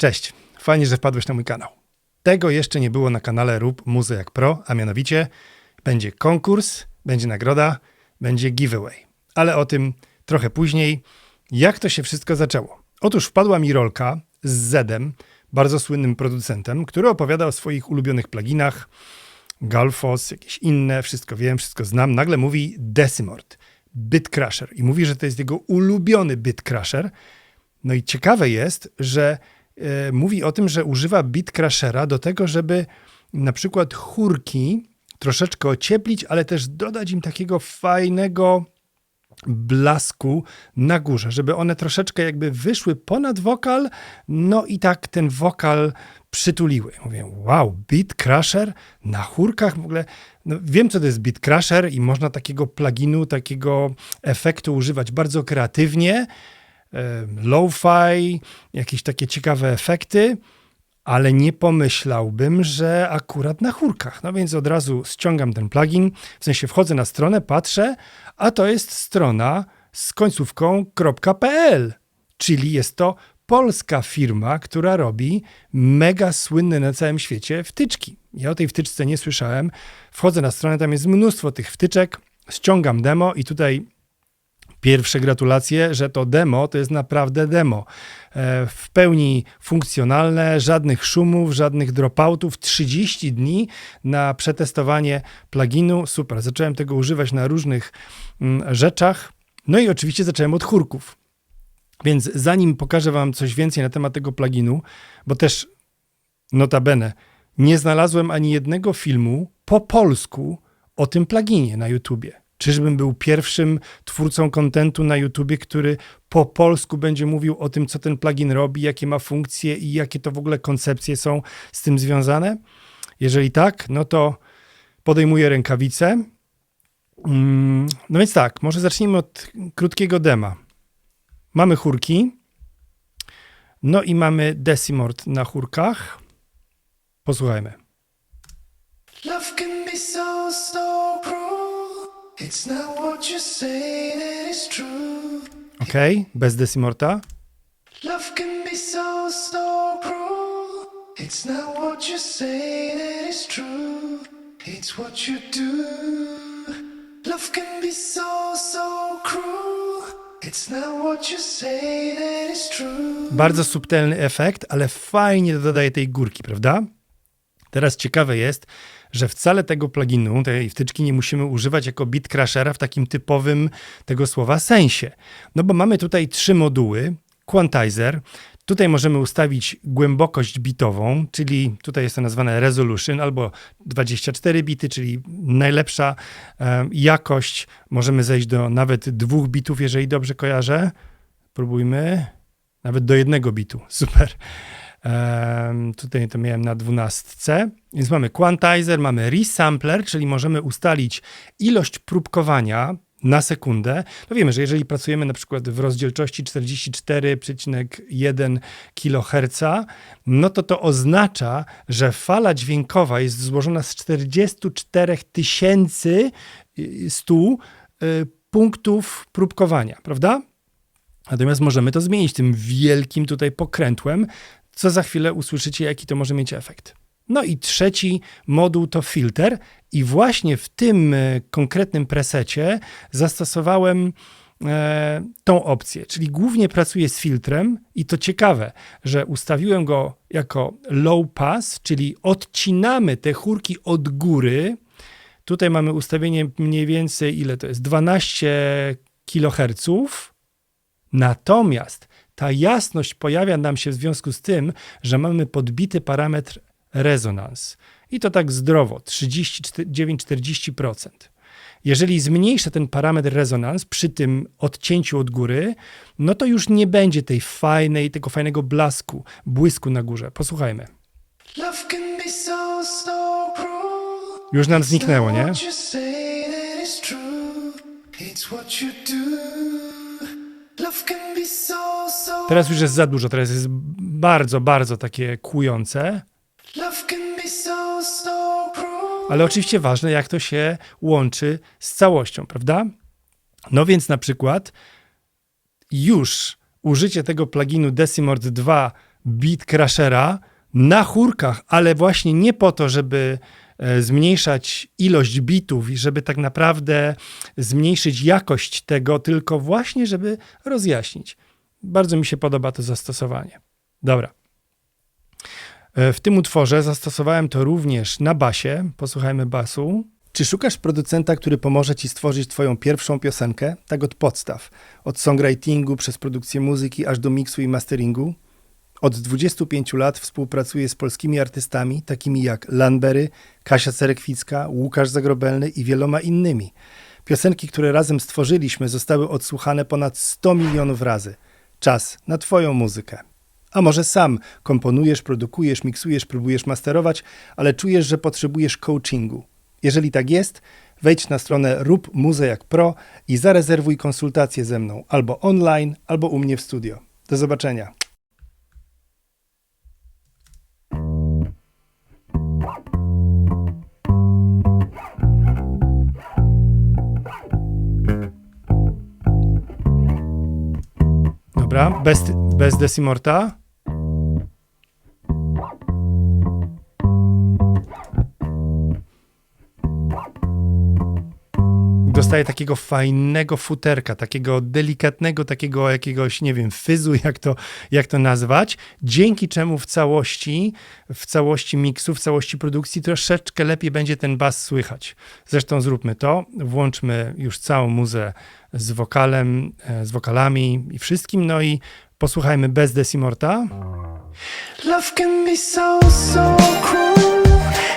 Cześć, fajnie, że wpadłeś na mój kanał. Tego jeszcze nie było na kanale Rób Muzy jak Pro, a mianowicie będzie konkurs, będzie nagroda, będzie giveaway. Ale o tym trochę później. Jak to się wszystko zaczęło? Otóż wpadła mi rolka z Zedem, bardzo słynnym producentem, który opowiada o swoich ulubionych pluginach, Galfos, jakieś inne, wszystko wiem, wszystko znam. Nagle mówi Decimort, Bitcrusher i mówi, że to jest jego ulubiony Bitcrusher. No i ciekawe jest, że mówi o tym, że używa Bitcrushera do tego, żeby na przykład chórki troszeczkę ocieplić, ale też dodać im takiego fajnego blasku na górze, żeby one troszeczkę jakby wyszły ponad wokal, no i tak ten wokal przytuliły. Mówię, wow, Beat Crusher na chórkach w ogóle. No, wiem, co to jest Beat Crusher i można takiego pluginu, takiego efektu używać bardzo kreatywnie. Lo-fi, jakieś takie ciekawe efekty, ale nie pomyślałbym, że akurat na chórkach. No więc od razu ściągam ten plugin, w sensie wchodzę na stronę, patrzę, a to jest strona z końcówką .pl, czyli jest to polska firma, która robi mega słynne na całym świecie wtyczki. Ja o tej wtyczce nie słyszałem. Wchodzę na stronę, tam jest mnóstwo tych wtyczek, ściągam demo i tutaj Pierwsze gratulacje, że to demo to jest naprawdę demo. E, w pełni funkcjonalne, żadnych szumów, żadnych dropoutów. 30 dni na przetestowanie pluginu. Super. Zacząłem tego używać na różnych mm, rzeczach. No i oczywiście zacząłem od chórków. Więc zanim pokażę Wam coś więcej na temat tego pluginu, bo też notabene nie znalazłem ani jednego filmu po polsku o tym pluginie na YouTubie. Czyżbym był pierwszym twórcą kontentu na YouTubie, który po polsku będzie mówił o tym, co ten plugin robi, jakie ma funkcje i jakie to w ogóle koncepcje są z tym związane? Jeżeli tak, no to podejmuję rękawice. Mm, no więc tak, może zacznijmy od krótkiego dema. Mamy chórki, no i mamy Decimort na chórkach. Posłuchajmy. Love can be so, so Okej, okay, bez Decimorta. Love can be so, so cruel. It's not what you say that is true. It's what you do. Love can be so, so cruel. It's not what you say that is true. Bardzo subtelny efekt, ale fajnie dodaje tej górki, prawda? Teraz ciekawe jest, że wcale tego pluginu, tej wtyczki nie musimy używać jako bitcrashera w takim typowym tego słowa sensie. No bo mamy tutaj trzy moduły. Quantizer, Tutaj możemy ustawić głębokość bitową, czyli tutaj jest to nazwane resolution, albo 24 bity, czyli najlepsza jakość. Możemy zejść do nawet dwóch bitów, jeżeli dobrze kojarzę. Próbujmy. Nawet do jednego bitu. Super. Tutaj to miałem na dwunastce. Więc mamy quantizer, mamy resampler, czyli możemy ustalić ilość próbkowania na sekundę. No wiemy, że jeżeli pracujemy na przykład w rozdzielczości 44,1 kHz, no to to oznacza, że fala dźwiękowa jest złożona z 44 100 y, punktów próbkowania, prawda? Natomiast możemy to zmienić tym wielkim tutaj pokrętłem, co za chwilę usłyszycie, jaki to może mieć efekt. No i trzeci moduł to filter, i właśnie w tym e, konkretnym presecie zastosowałem e, tą opcję, czyli głównie pracuję z filtrem i to ciekawe, że ustawiłem go jako low pass, czyli odcinamy te chórki od góry. Tutaj mamy ustawienie mniej więcej, ile to jest? 12 kHz. Natomiast ta jasność pojawia nam się w związku z tym, że mamy podbity parametr rezonans. I to tak zdrowo, 39-40%. Jeżeli zmniejszę ten parametr rezonans przy tym odcięciu od góry, no to już nie będzie tej fajnej, tego fajnego blasku, błysku na górze. Posłuchajmy. Już nam zniknęło, nie? Teraz już jest za dużo, teraz jest bardzo, bardzo takie kłujące. Ale oczywiście ważne, jak to się łączy z całością, prawda? No więc na przykład już użycie tego pluginu Decimort 2 beat crashera na chórkach, ale właśnie nie po to, żeby e, zmniejszać ilość bitów i żeby tak naprawdę zmniejszyć jakość tego, tylko właśnie, żeby rozjaśnić. Bardzo mi się podoba to zastosowanie. Dobra. E, W tym utworze zastosowałem to również na basie. Posłuchajmy basu. Czy szukasz producenta, który pomoże ci stworzyć twoją pierwszą piosenkę? Tak od podstaw. Od songwritingu przez produkcję muzyki aż do miksu i masteringu? Od 25 lat współpracuję z polskimi artystami, takimi jak Lanbery, Kasia Cerekwicka, Łukasz Zagrobelny i wieloma innymi. Piosenki, które razem stworzyliśmy, zostały odsłuchane ponad 100 milionów razy. Czas na Twoją muzykę. A może sam komponujesz, produkujesz, miksujesz, próbujesz masterować, ale czujesz, że potrzebujesz coachingu. Jeżeli tak jest, wejdź na stronę Rób Muzę jak Pro i zarezerwuj konsultację ze mną albo online, albo u mnie w studio. Do zobaczenia. Dobra, bez, bez Decimorta. Dostaje takiego fajnego futerka, takiego delikatnego, takiego jakiegoś, nie wiem, fyzu, jak to, jak to nazwać, dzięki czemu w całości, w całości miksu, w całości produkcji troszeczkę lepiej będzie ten bas słychać. Zresztą zróbmy to, włączmy już całą muzę z wokalem, e, z wokalami i wszystkim, no i posłuchajmy bez Decimorta. Love can be so, so.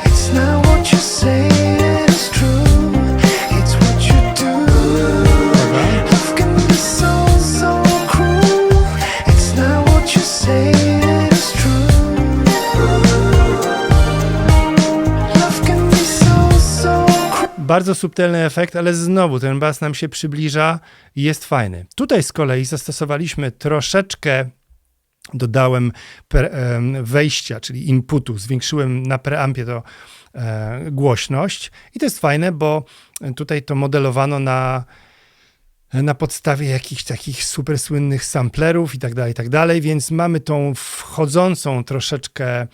It's not what you say, Bardzo subtelny efekt, ale znowu ten bas nam się przybliża i jest fajny. Tutaj z kolei zastosowaliśmy troszeczkę, dodałem wejścia, czyli inputu, zwiększyłem na preampie to e, głośność i to jest fajne, bo tutaj to modelowano na na podstawie jakichś takich super słynnych samplerów i tak dalej, i tak dalej, więc mamy tą wchodzącą troszeczkę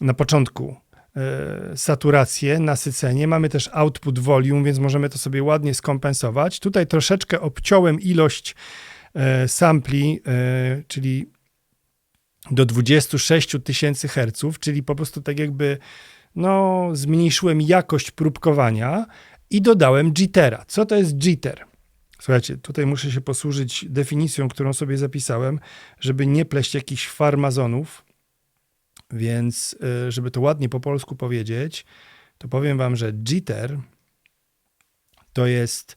na początku saturację, nasycenie. Mamy też output volume, więc możemy to sobie ładnie skompensować. Tutaj troszeczkę obciąłem ilość e, sampli, e, czyli do 26 tysięcy herców, czyli po prostu tak jakby no, zmniejszyłem jakość próbkowania i dodałem jittera. Co to jest jitter? Słuchajcie, tutaj muszę się posłużyć definicją, którą sobie zapisałem, żeby nie pleść jakichś farmazonów, więc y, żeby to ładnie po polsku powiedzieć, to powiem wam, że jitter to jest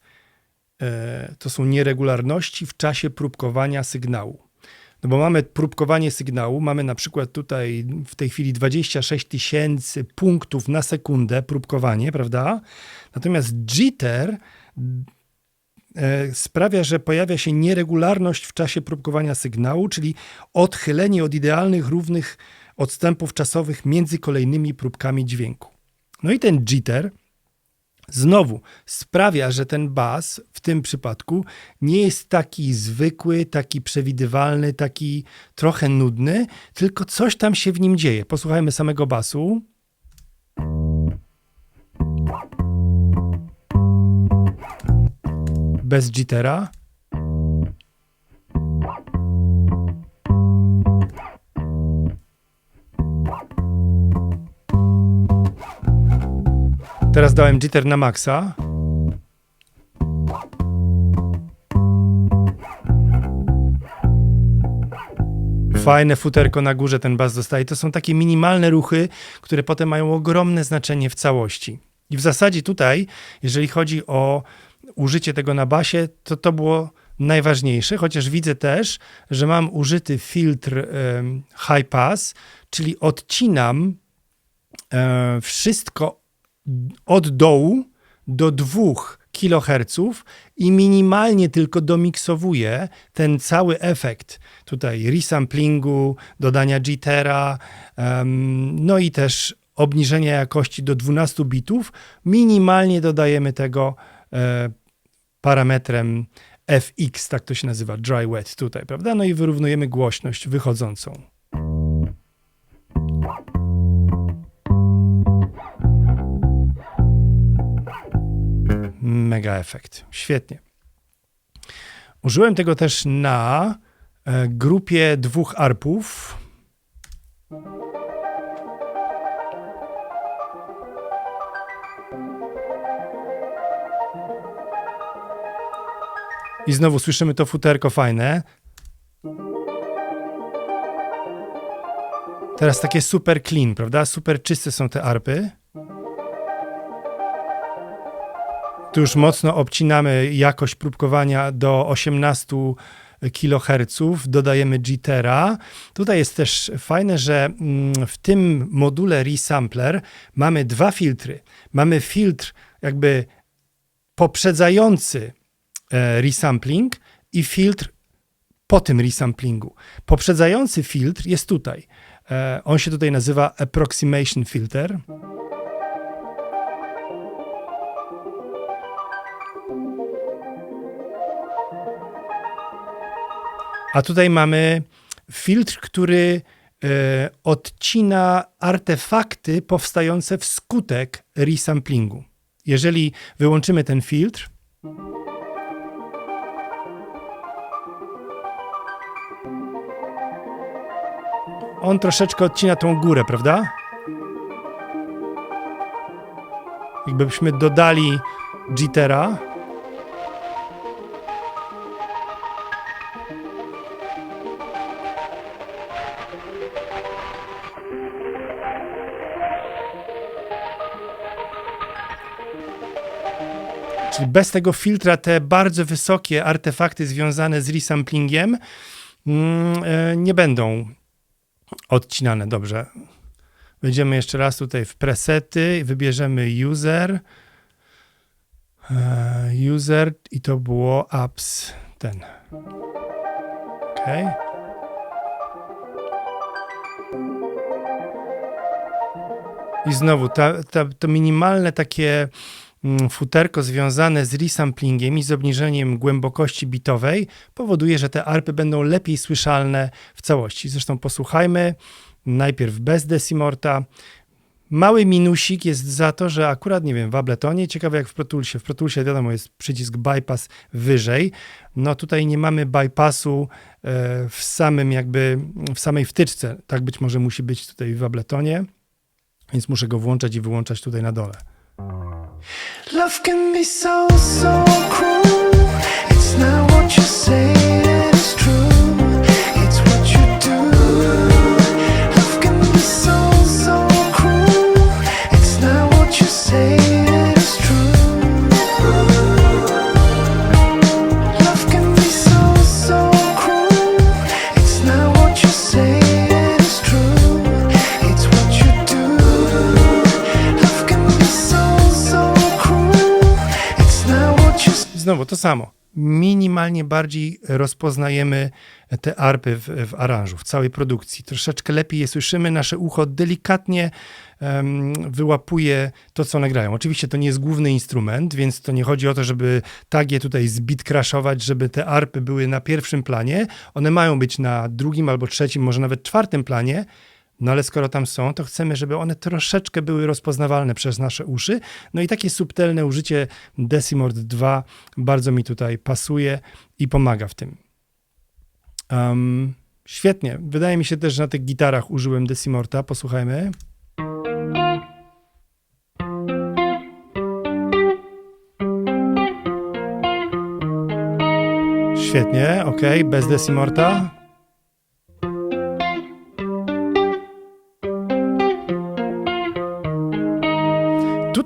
e, to są nieregularności w czasie próbkowania sygnału. No bo mamy próbkowanie sygnału, mamy na przykład tutaj w tej chwili 26 tysięcy punktów na sekundę próbkowanie, prawda? Natomiast jitter e, sprawia, że pojawia się nieregularność w czasie próbkowania sygnału, czyli odchylenie od idealnych, równych odstępów czasowych między kolejnymi próbkami dźwięku. No i ten jitter znowu sprawia, że ten bas w tym przypadku nie jest taki zwykły, taki przewidywalny, taki trochę nudny, tylko coś tam się w nim dzieje. Posłuchajmy samego basu. Bez jittera. Teraz dałem jitter na maksa. Fajne futerko na górze ten bas dostaje. To są takie minimalne ruchy, które potem mają ogromne znaczenie w całości. I w zasadzie tutaj, jeżeli chodzi o użycie tego na basie, to to było najważniejsze, chociaż widzę też, że mam użyty filtr high pass, czyli odcinam e, wszystko od dołu do 2 kHz i minimalnie tylko domiksowuję ten cały efekt tutaj resamplingu, dodania jittera, em, no i też obniżenia jakości do 12 bitów. Minimalnie dodajemy tego e, parametrem FX, tak to się nazywa, dry wet tutaj, prawda? No i wyrównujemy głośność wychodzącą. Mega efekt. Świetnie. Użyłem tego też na e, grupie dwóch arpów. I znowu słyszymy to futerko fajne. Teraz takie super clean, prawda? Super czyste są te arpy. Tu już mocno obcinamy jakość próbkowania do 18 kHz, dodajemy jittera. Tutaj jest też fajne, że mm, w tym module resampler mamy dwa filtry. Mamy filtr jakby poprzedzający e, resampling i filtr po tym resamplingu. Poprzedzający filtr jest tutaj. E, On się tutaj nazywa approximation filter. A tutaj mamy filtr, który e, odcina artefakty powstające wskutek resamplingu. Jeżeli wyłączymy ten filtr, on troszeczkę odcina tą górę, prawda? Jakbyśmy dodali jittera. Czyli bez tego filtra te bardzo wysokie artefakty związane z resamplingiem mm, e, nie będą odcinane. Dobrze. Wejdziemy jeszcze raz tutaj w presety, wybierzemy user. E, User i to było apps ten. OK. I znowu ta, ta, to minimalne takie futerko związane z resamplingiem i z obniżeniem głębokości bitowej powoduje, że te arpy będą lepiej słyszalne w całości. Zresztą posłuchajmy najpierw bez Decimorta. Mały minusik jest za to, że akurat, nie wiem, w Abletonie, ciekawe jak w Pro Toolsie, w Pro Toolsie wiadomo jest przycisk bypass wyżej, no tutaj nie mamy bypassu e, w samym jakby, w samej wtyczce, tak być może musi być tutaj w Abletonie, więc muszę go włączać i wyłączać tutaj na dole. Love can be so, so cruel. It's not what you say samo. Minimalnie bardziej rozpoznajemy te arpy w, w aranżu, w całej produkcji. Troszeczkę lepiej je słyszymy, nasze ucho delikatnie em, wyłapuje to, co one grają. Oczywiście to nie jest główny instrument, więc to nie chodzi o to, żeby tak je tutaj zbit crashować, żeby te arpy były na pierwszym planie. One mają być na drugim albo trzecim, może nawet czwartym planie, no ale skoro tam są, to chcemy, żeby one troszeczkę były rozpoznawalne przez nasze uszy. No i takie subtelne użycie Decimord 2 bardzo mi tutaj pasuje i pomaga w tym. Um, świetnie. Wydaje mi się też, że na tych gitarach użyłem Decimorta. Posłuchajmy. Świetnie, ok, bez Decimorta.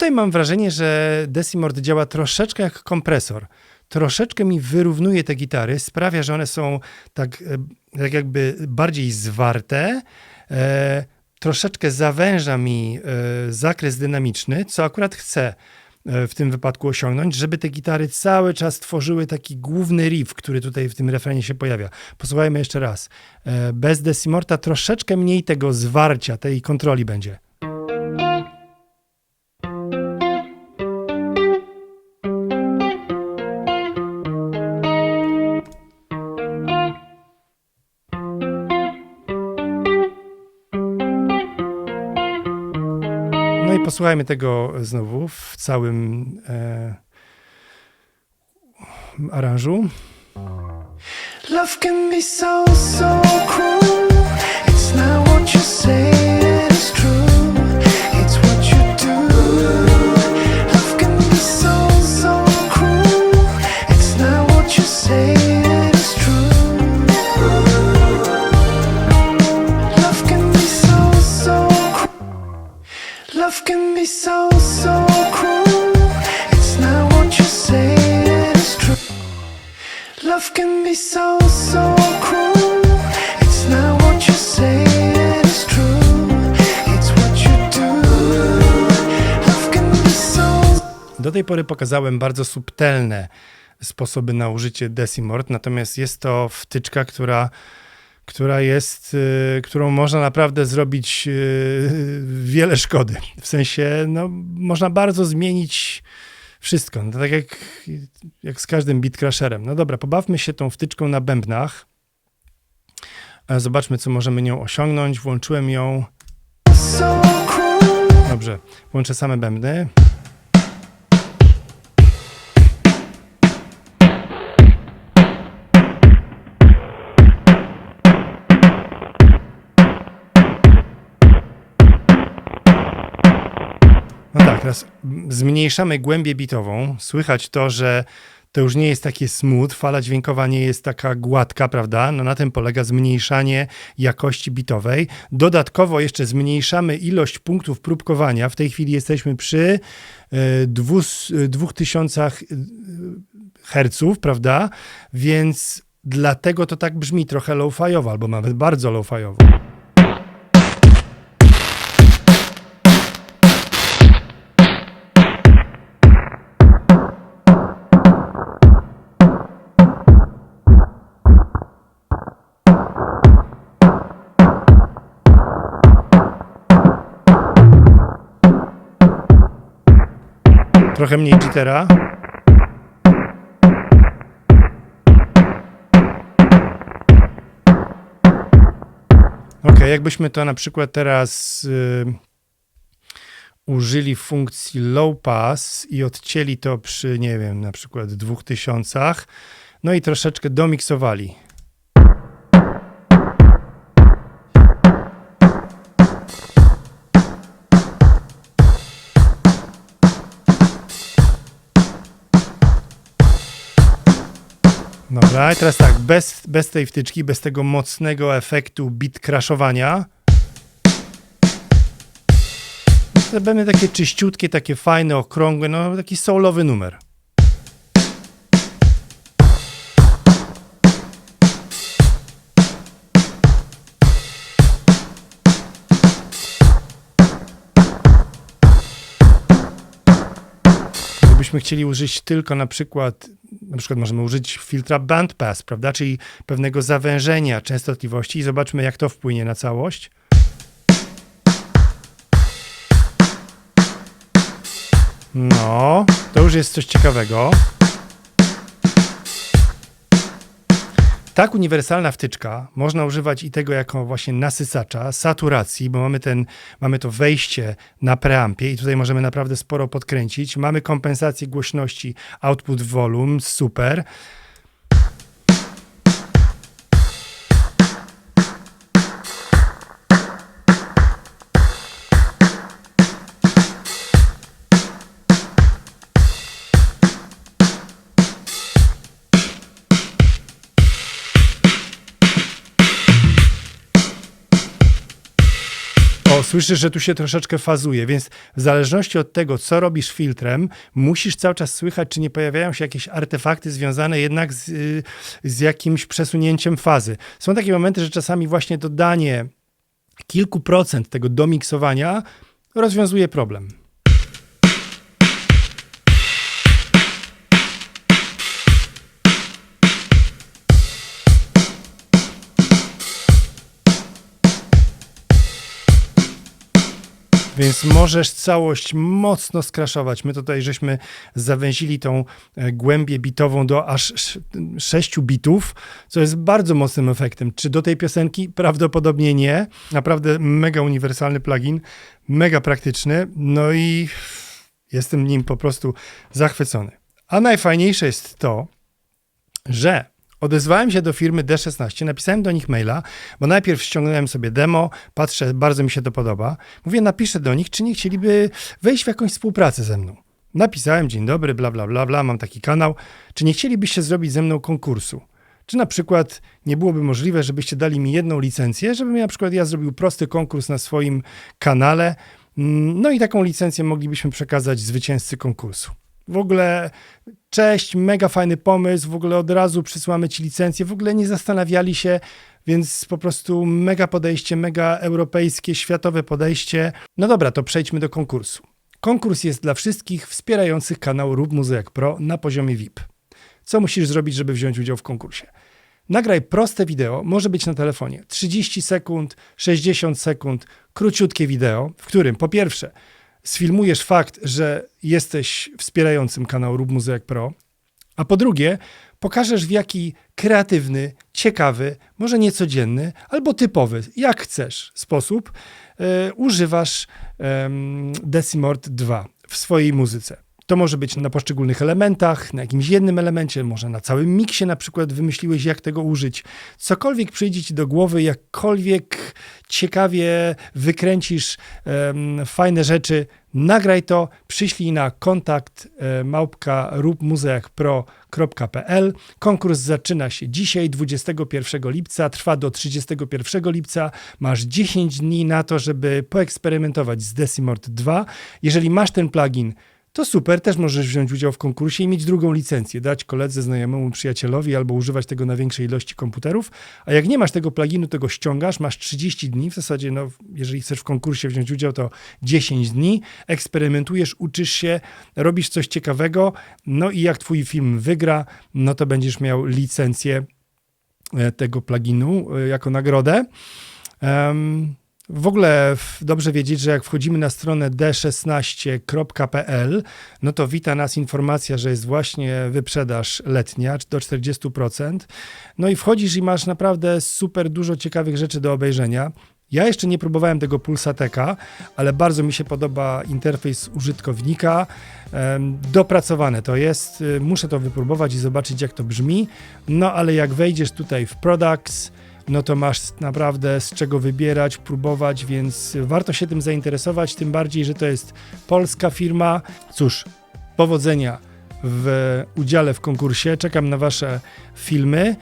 Tutaj mam wrażenie, że Decimord działa troszeczkę jak kompresor. Troszeczkę mi wyrównuje te gitary, sprawia, że one są tak, e, tak jakby bardziej zwarte. E, troszeczkę zawęża mi e, zakres dynamiczny, co akurat chcę e, w tym wypadku osiągnąć, żeby te gitary cały czas tworzyły taki główny riff, który tutaj w tym refrenie się pojawia. Posłuchajmy jeszcze raz. E, bez Decimorta troszeczkę mniej tego zwarcia, tej kontroli będzie. Posłuchajmy tego znowu w całym, e, aranżu. Love can be so, so cruel. It's not what you say is true. Pokazałem bardzo subtelne sposoby na użycie Decimort, natomiast jest to wtyczka, która, która jest, y, którą można naprawdę zrobić y, wiele szkody. W sensie, no, można bardzo zmienić wszystko. No, tak jak, jak z każdym bitcrasherem. No dobra, pobawmy się tą wtyczką na bębnach. E, Zobaczmy, co możemy nią osiągnąć. Włączyłem ją. Dobrze, włączę same bębny. Teraz zmniejszamy głębię bitową. Słychać to, że to już nie jest takie smooth, fala dźwiękowa nie jest taka gładka, prawda? No na tym polega zmniejszanie jakości bitowej. Dodatkowo jeszcze zmniejszamy ilość punktów próbkowania. W tej chwili jesteśmy przy e, dwus- e, 2000 herców, prawda? Więc dlatego to tak brzmi trochę low-fiowo, albo nawet bardzo low-fiowo. Trochę mniej jittera. Ok, jakbyśmy to na przykład teraz y, użyli funkcji low pass i odcięli to przy, nie wiem, na przykład 2000, no i troszeczkę domiksowali. Dobra, i teraz tak, bez, bez tej wtyczki, bez tego mocnego efektu bit crashowania. To będą takie czyściutkie, takie fajne, okrągłe, no taki soulowy numer. Gdybyśmy chcieli użyć tylko na przykład, na przykład możemy użyć filtra bandpass, prawda, czyli pewnego zawężenia częstotliwości i zobaczmy jak to wpłynie na całość. No, to już jest coś ciekawego. Tak uniwersalna wtyczka, można używać i tego jako właśnie nasysacza, saturacji, bo mamy, ten, mamy to wejście na preampie i tutaj możemy naprawdę sporo podkręcić. Mamy kompensację głośności output volume, super. Słyszysz, że tu się troszeczkę fazuje, więc w zależności od tego, co robisz filtrem, musisz cały czas słychać, czy nie pojawiają się jakieś artefakty związane jednak z, y, z jakimś przesunięciem fazy. Są takie momenty, że czasami właśnie dodanie kilku procent tego domiksowania rozwiązuje problem. Więc możesz całość mocno skraszować. My tutaj żeśmy zawęzili tą e, głębię bitową do aż sz- 6 bitów, co jest bardzo mocnym efektem. Czy do tej piosenki? Prawdopodobnie nie. Naprawdę mega uniwersalny plugin, mega praktyczny. No i jestem nim po prostu zachwycony. A najfajniejsze jest to, że odezwałem się do firmy D16, napisałem do nich maila, bo najpierw ściągnąłem sobie demo, patrzę, bardzo mi się to podoba. Mówię, napiszę do nich, czy nie chcieliby wejść w jakąś współpracę ze mną. Napisałem, dzień dobry, bla, bla, bla, bla, mam taki kanał. Czy nie chcielibyście zrobić ze mną konkursu? Czy na przykład nie byłoby możliwe, żebyście dali mi jedną licencję, żebym na przykład ja zrobił prosty konkurs na swoim kanale, Mm, no i taką licencję moglibyśmy przekazać zwycięzcy konkursu. W ogóle cześć, mega fajny pomysł, w ogóle od razu przysłamy ci licencję, w ogóle nie zastanawiali się, więc po prostu mega podejście, mega europejskie, światowe podejście. No dobra, to przejdźmy do konkursu. Konkurs jest dla wszystkich wspierających kanał Rób Muzy jak Pro na poziomie VIP. Co musisz zrobić, żeby wziąć udział w konkursie? Nagraj proste wideo, może być na telefonie 30 sekund, 60 sekund, króciutkie wideo, w którym po pierwsze sfilmujesz fakt, że jesteś wspierającym kanał Rób Muzy jak Pro, a po drugie pokażesz w jaki kreatywny, ciekawy, może niecodzienny, albo typowy, jak chcesz, sposób e, używasz em, Decimort 2 w swojej muzyce. To może być na poszczególnych elementach, na jakimś jednym elemencie, może na całym miksie na przykład wymyśliłeś, jak tego użyć. Cokolwiek przyjdzie ci do głowy, jakkolwiek ciekawie wykręcisz em, fajne rzeczy, nagraj to, przyślij na kontakt małpka róbmuzeakpro.pl. Konkurs zaczyna się dzisiaj, 21 lipca, trwa do 31 lipca. Masz 10 dni na to, żeby poeksperymentować z Decimort 2. Jeżeli masz ten plugin, to super, też możesz wziąć udział w konkursie i mieć drugą licencję, dać koledze, znajomemu, przyjacielowi albo używać tego na większej ilości komputerów. A jak nie masz tego pluginu, to go ściągasz, masz 30 dni, w zasadzie, no, jeżeli chcesz w konkursie wziąć udział, to 10 dni, eksperymentujesz, uczysz się, robisz coś ciekawego, no i jak twój film wygra, no to będziesz miał licencję e, tego pluginu e, jako nagrodę. Em, w ogóle dobrze wiedzieć, że jak wchodzimy na stronę d16.pl, no to wita nas informacja, że jest właśnie wyprzedaż letnia do 40%. No i wchodzisz i masz naprawdę super dużo ciekawych rzeczy do obejrzenia. Ja jeszcze nie próbowałem tego Pulsateka, ale bardzo mi się podoba interfejs użytkownika. Dopracowane to jest. Y, Muszę to wypróbować i zobaczyć, jak to brzmi. No ale jak wejdziesz tutaj w Products, no to masz naprawdę z czego wybierać, próbować, więc warto się tym zainteresować, tym bardziej, że to jest polska firma. Cóż, powodzenia w udziale w konkursie, czekam na wasze filmy.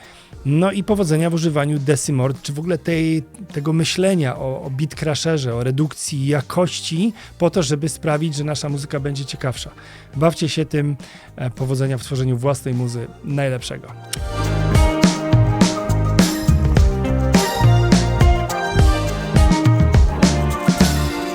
No i powodzenia w używaniu Decimort, czy w ogóle tej, tego myślenia o, o bitcrasherze, o redukcji jakości, po to, żeby sprawić, że nasza muzyka będzie ciekawsza. Bawcie się tym, e, powodzenia w tworzeniu własnej muzy najlepszego.